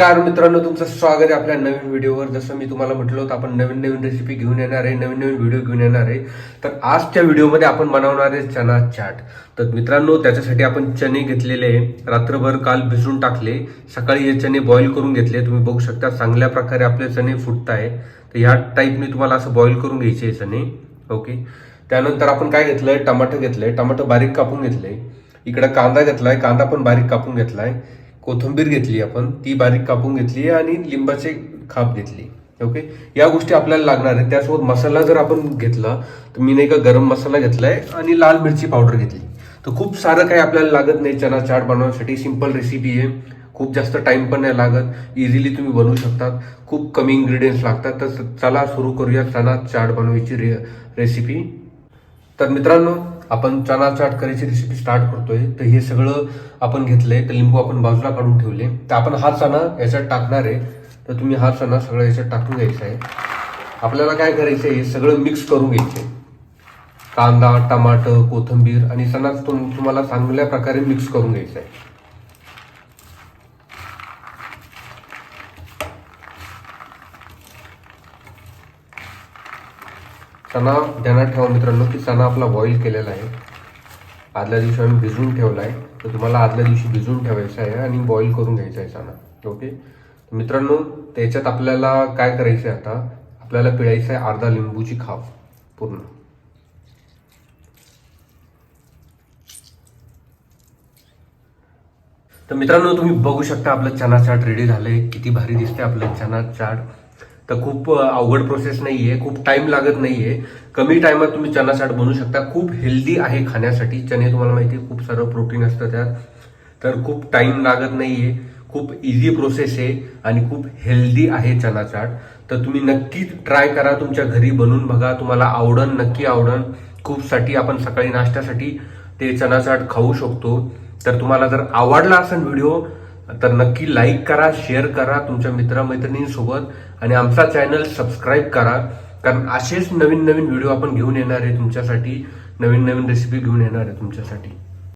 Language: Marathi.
नमस्कार मित्रांनो तुमचं स्वागत आहे आपल्या नवीन व्हिडिओवर. जसं मी तुम्हाला म्हटलं होतं आपण नवीन नवीन रेसिपी घेऊन येणार आहे नवीन नवीन व्हिडिओ घेऊन येणार आहे. तर आजच्या व्हिडिओमध्ये आपण बनवणार आहे चना चाट. तर मित्रांनो त्याच्यासाठी आपण चणे घेतलेले आहे. रात्रभर काल भिजून टाकले. सकाळी हे चणे बॉईल करून घेतले. तुम्ही बघू शकता चांगल्या प्रकारे आपले चणे फुटत आहे तर ह्या टाईपने तुम्हाला असं बॉईल करून घ्यायचे आहे चणे. ओके त्यानंतर आपण काय घेतलंय? टमाटर घेतलंय. टमाटो बारीक कापून घेतलंय. इकडं कांदा घेतलाय. कांदा पण बारीक कापून घेतलाय. कोथिंबीर घेतली आपण ती बारीक कापून घेतली आणि लिंबाचे खाप घेतली. ओके या गोष्टी आपल्याला लागणार आहेत. त्यासोबत मसाला जर आपण घेतला तर मी नाही का गरम मसाला घेतलाय आणि लाल मिरची पावडर घेतली. तर खूप सारं काही आपल्याला लागत नाही चना चाट बनवण्यासाठी. सिंपल रेसिपी आहे. खूप जास्त टाइम पण नाही लागत. इझिली तुम्ही बनवू शकतात. खूप कमी इन्ग्रेडियंट्स लागतात. तर चला सुरू करूया चना चाट बनवायची रे रेसिपी तर मित्रांनो आपण चना चाट करायची रेसिपी स्टार्ट करतोय तर हे सगळं आपण घेतलंय तर लिंबू आपण बाजूला काढून ठेवले. तर आपण हा चणा याच्यात टाकणार आहे. तर तुम्ही हा चणा सगळं याच्यात टाकून घ्यायचा आहे. आपल्याला काय करायचं आहे हे सगळं मिक्स करून घ्यायचं आहे. कांदा टमाटर कोथिंबीर आणि चणाच तुम- तुम्हाला चांगल्या प्रकारे मिक्स करून घ्यायचा आहे. चणा ध्यानात ठेवा मित्रांनो की चणा आपला बॉईल केलेला आहे. आदल्या दिवशी आम्ही भिजवून ठेवला आहे. तर तुम्हाला आदल्या दिवशी भिजवून ठेवायचा आहे आणि बॉईल करून घ्यायचा आहे चणा ओके मित्रांनो त्याच्यात आपल्याला काय करायचं आहे आता? आपल्याला पिळायचं आहे अर्धा लिंबूची खाव पूर्ण. तर मित्रांनो तुम्ही बघू शकता आपलं चना चाट रेडी झालंय. किती भारी दिसते आपलं चना चाट तर खूप अवघड प्रोसेस नाही आहे खूप टाइम लागत नाही आहे कमी टाईमात तुम्ही चना चाट बनवू शकता. खूप हेल्दी आहे खाण्यासाठी. चणे तुम्हाला माहिती आहे खूप सारं प्रोटीन असतं त्यात. तर खूप टाइम लागत नाही आहे खूप इझी प्रोसेस आहे आणि खूप हेल्दी आहे चना चाट तर तुम्ही नक्की ट्राय करा. तुमच्या घरी बनवून बघा. तुम्हाला आवडन नक्की आवडन. खूप साठी आपण सकाळी नाश्त्यासाठी ते चना चाट खाऊ शकतो. तर तुम्हाला जर आवडला असेल व्हिडिओ तर नक्की लाईक करा शेअर करा तुमच्या मित्रमैत्रिणींसोबत आणि आमचा चॅनल सबस्क्राईब करा. कारण असेच नवीन नवीन व्हिडिओ आपण घेऊन येणार आहे तुमच्यासाठी. नवीन नवीन रेसिपी घेऊन येणार आहे तुमच्यासाठी.